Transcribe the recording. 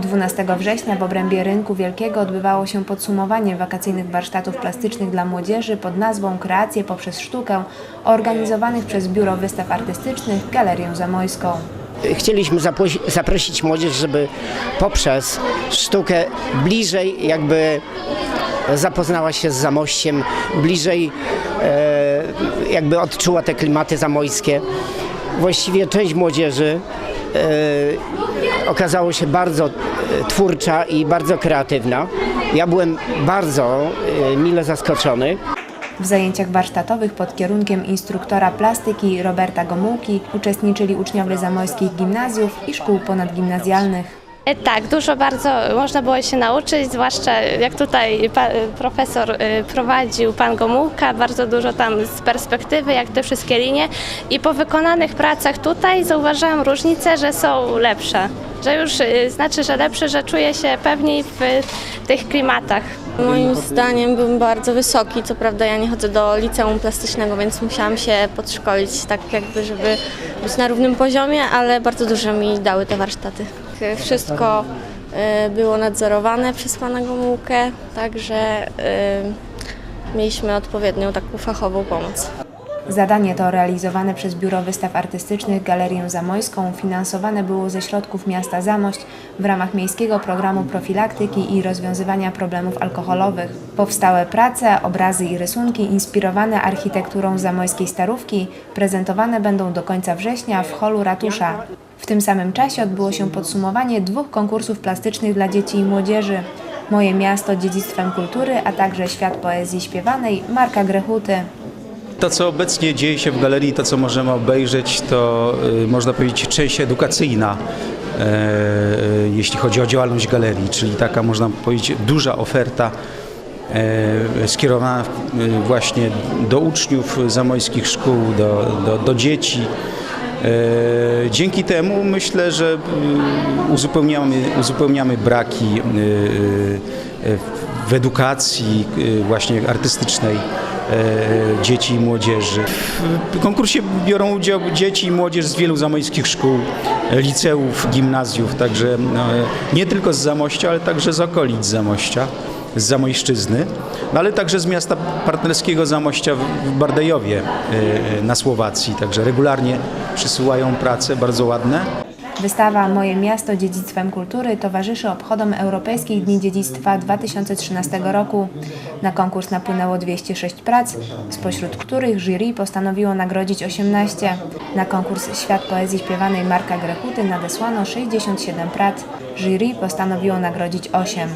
12 września w obrębie Rynku Wielkiego odbywało się podsumowanie wakacyjnych warsztatów plastycznych dla młodzieży pod nazwą Kreacje poprzez sztukę, organizowanych przez Biuro Wystaw Artystycznych Galerię Zamojską. Chcieliśmy zaprosić młodzież, żeby poprzez sztukę bliżej jakby zapoznała się z Zamościem, bliżej e, jakby odczuła te klimaty zamojskie. Właściwie część młodzieży e, okazało się bardzo e, twórcza i bardzo kreatywna. Ja byłem bardzo e, mile zaskoczony. W zajęciach warsztatowych pod kierunkiem instruktora plastyki Roberta Gomułki uczestniczyli uczniowie zamojskich gimnazjów i szkół ponadgimnazjalnych. E, Tak, dużo bardzo można było się nauczyć, zwłaszcza jak tutaj profesor e, prowadził, pan Gomułka, bardzo dużo tam z perspektywy, jak te wszystkie linie i po wykonanych pracach tutaj zauważyłam różnicę, że są lepsze, że już e, znaczy, że lepsze, że czuję się pewniej w tych klimatach. Moim zdaniem był bardzo wysoki. Co prawda ja nie chodzę do liceum plastycznego, więc musiałam się podszkolić tak jakby, żeby być na równym poziomie, ale bardzo dużo mi dały te warsztaty. Wszystko y, było nadzorowane przez pana Gomułkę, także y, mieliśmy odpowiednią taką fachową pomoc. Zadanie to realizowane przez Biuro Wystaw Artystycznych Galerię Zamojską finansowane było ze środków miasta Zamość w ramach miejskiego programu profilaktyki i rozwiązywania problemów alkoholowych. Powstałe prace, obrazy i rysunki inspirowane architekturą zamojskiej starówki prezentowane będą do końca września w holu ratusza. W tym samym czasie odbyło się podsumowanie dwóch konkursów plastycznych dla dzieci i młodzieży. Moje miasto dziedzictwem kultury, a także świat poezji śpiewanej Marka Grechuty. To, co obecnie dzieje się w galerii, to, co możemy obejrzeć, to y, można powiedzieć część edukacyjna, e, jeśli chodzi o działalność galerii, czyli taka, można powiedzieć, duża oferta e, skierowana właśnie do uczniów zamojskich szkół, do, do, do dzieci. E, Dzięki temu myślę, że y, uzupełniamy, uzupełniamy braki y, w edukacji właśnie artystycznej e, dzieci i młodzieży. W konkursie biorą udział dzieci i młodzież z wielu zamojskich szkół, e, liceów, gimnazjów, także nie tylko z Zamościa, ale także z okolic Zamościa, z Zamojszczyzny, no, ale także z miasta partnerskiego Zamościa w Bardejowie e, na Słowacji, także regularnie przysyłają prace bardzo ładne. Wystawa Moje Miasto Dziedzictwem Kultury towarzyszy obchodom Europejskich Dni Dziedzictwa 2013 roku. Na konkurs napłynęło 206 prac, spośród których jury postanowiło nagrodzić 18. Na konkurs Świat Poezji Śpiewanej Marka Grechuty nadesłano 67 prac. Jury postanowiło nagrodzić 8.